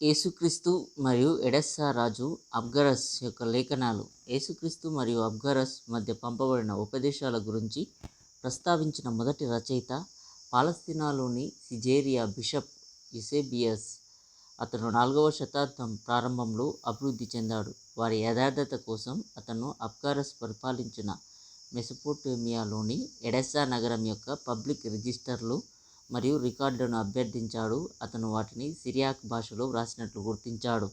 యేసుక్రీస్తు మరియు ఎడెస్సా రాజు అబ్గరస్ యొక్క లేఖనాలు. యేసుక్రీస్తు మరియు అబ్గరస్ మధ్య పంపబడిన ఉపదేశాల గురించి ప్రస్తావించిన మొదటి రచయిత పాలస్తీనాలోని సిజేరియా బిషప్ యుసేబియస్. అతను నాలుగవ శతాబ్దం ప్రారంభంలో అభివృద్ధి చెందాడు. వారి యథార్థత కోసం అతను అబ్గారస్ పరిపాలించిన మెసపోటేమియాలోని ఎడెస్సా నగరం యొక్క పబ్లిక్ రిజిస్టర్లు మరియు రికార్డులను అభ్యర్థించాడు. అతను వాటిని సిరియాక్ భాషలో వ్రాసినట్లు గుర్తించాడు.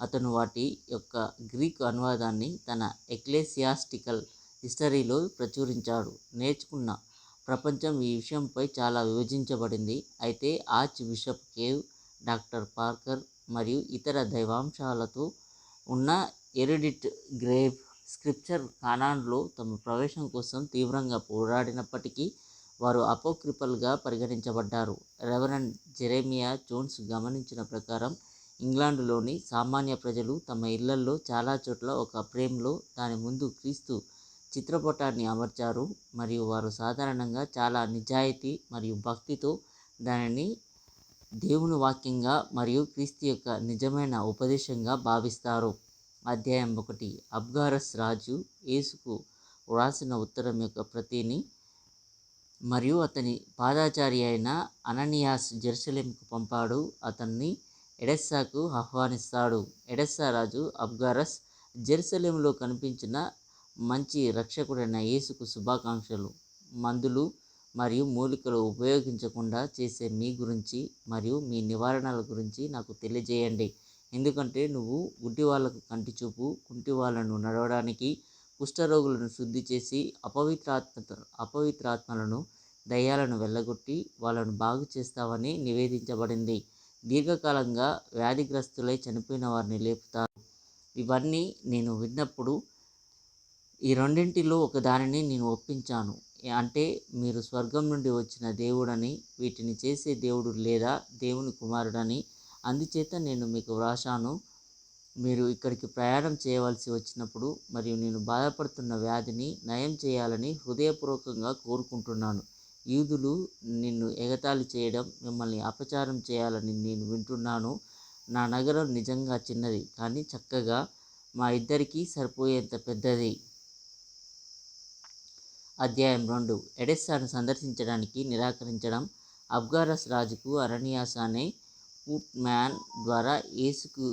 అతను వాటి యొక్క గ్రీకు అనువాదాన్ని తన ఎక్లేసియాస్టికల్ హిస్టరీలో ప్రచురించాడు. నేర్చుకున్న ప్రపంచం ఈ విషయంపై చాలా విభజించబడింది. అయితే ఆర్చ్ బిషప్ కేవ్ డాక్టర్ పార్కర్ మరియు ఇతర దైవాంశాలతో ఉన్న ఎరిడిట్ గ్రేవ్ స్క్రిప్చర్ కానాన్లో తమ ప్రవేశం కోసం తీవ్రంగా పోరాడినప్పటికీ వారు అపోక్రిపల్గా పరిగణించబడ్డారు. రెవరెండ్ జెరెమియా జోన్స్ గమనించిన ప్రకారం ఇంగ్లాండ్లోని సామాన్య ప్రజలు తమ ఇళ్ళల్లో చాలా చోట్ల ఒక ఫ్రేమ్లో దాని ముందు క్రీస్తు చిత్రపటాన్ని అమర్చారు. మరియు వారు సాధారణంగా చాలా నిజాయితీ మరియు భక్తితో దానిని దేవుని వాక్యంగా మరియు క్రీస్తు యొక్క నిజమైన ఉపదేశంగా భావిస్తారు. అధ్యాయం ఒకటి. అబ్గారస్ రాజు యేసుకు వ్రాసిన ఉత్తరం యొక్క ప్రతిని మరియు అతని పాదాచారి అయిన అననియాస్ జెరూసలేంకు పంపాడు. అతన్ని ఎడెస్సాకు ఆహ్వానిస్తాడు. ఎడెస్సా రాజు అబ్గారస్ జెరూసలేంలో కనిపించిన మంచి రక్షకుడైన యేసుకు శుభాకాంక్షలు. మందులు మరియు మూలికలు ఉపయోగించకుండా చేసే మీ గురించి మరియు మీ నివారణల గురించి నాకు తెలియజేయండి. ఎందుకంటే నువ్వు గుడ్డి వాళ్ళకు కంటి చూపు కుంటి వాళ్ళను నడవడానికి కుష్ఠరోగులను శుద్ధి చేసి అపవిత్రాత్మ అపవిత్రాత్మలను దయ్యాలను వెళ్ళగొట్టి వాళ్ళను బాగు చేస్తావని నివేదించబడింది. దీర్ఘకాలంగా వ్యాధిగ్రస్తులై చనిపోయిన వారిని లేపుతారు. ఇవన్నీ నేను విన్నప్పుడు ఈ రెండింటిలో ఒకదానిని నేను ఒప్పించాను. అంటే మీరు స్వర్గం నుండి వచ్చిన దేవుడని వీటిని చేసే దేవుడు లేదా దేవుని కుమారుడని అందుచేత నేను మీకు వ్రాశాను. మీరు ఇక్కడికి ప్రయాణం చేయవలసి వచ్చినప్పుడు మరియు నేను బాధపడుతున్న వ్యాధిని నయం చేయాలని హృదయపూర్వకంగా కోరుకుంటున్నాను. యూదులు నిన్ను ఎగతాళి చేయడం మిమ్మల్ని అపచారం చేయాలని నేను వింటున్నాను. నా నగరం నిజంగా చిన్నది కానీ చక్కగా మా ఇద్దరికీ సరిపోయేంత పెద్దది. అధ్యాయం రెండు. ఎడెస్సాను సందర్శించడానికి నిరాకరించడం. అబ్గారస్ రాజుకు అరణ్యాస్ అనే ఫుట్ మ్యాన్ ద్వారా యేసుకు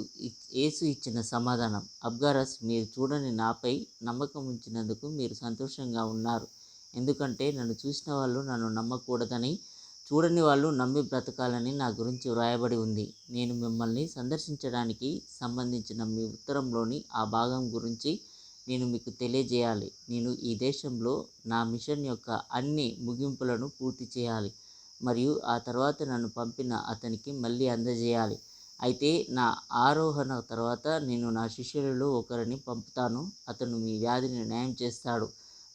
యేసు ఇచ్చిన సమాధానం. అబ్గారస్ మీరు చూడని నాపై నమ్మకం ఉంచినందుకు మీరు సంతోషంగా ఉన్నారు. ఎందుకంటే నన్ను చూసిన వాళ్ళు నన్ను నమ్మకూడదని చూడని వాళ్ళు నమ్మి బ్రతకాలని నా గురించి వ్రాయబడి ఉంది. నేను మిమ్మల్ని సందర్శించడానికి సంబంధించిన మీ ఉత్తరంలోని ఆ భాగం గురించి నేను మీకు తెలియజేయాలి. నేను ఈ దేశంలో నా మిషన్ యొక్క అన్ని ముగింపులను పూర్తి చేయాలి. మరియు ఆ తర్వాత నన్ను పంపిన అతనికి మళ్ళీ అందజేయాలి. అయితే నా ఆరోహణ తర్వాత నేను నా శిష్యులలో ఒకరిని పంపుతాను. అతను మీ వ్యాధిని న్యాయం చేస్తాడు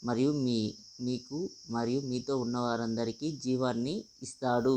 మరియు మీ మీకు మరియు మీతో ఉన్న వారందరికీ జీవాన్ని ఇస్తాడు.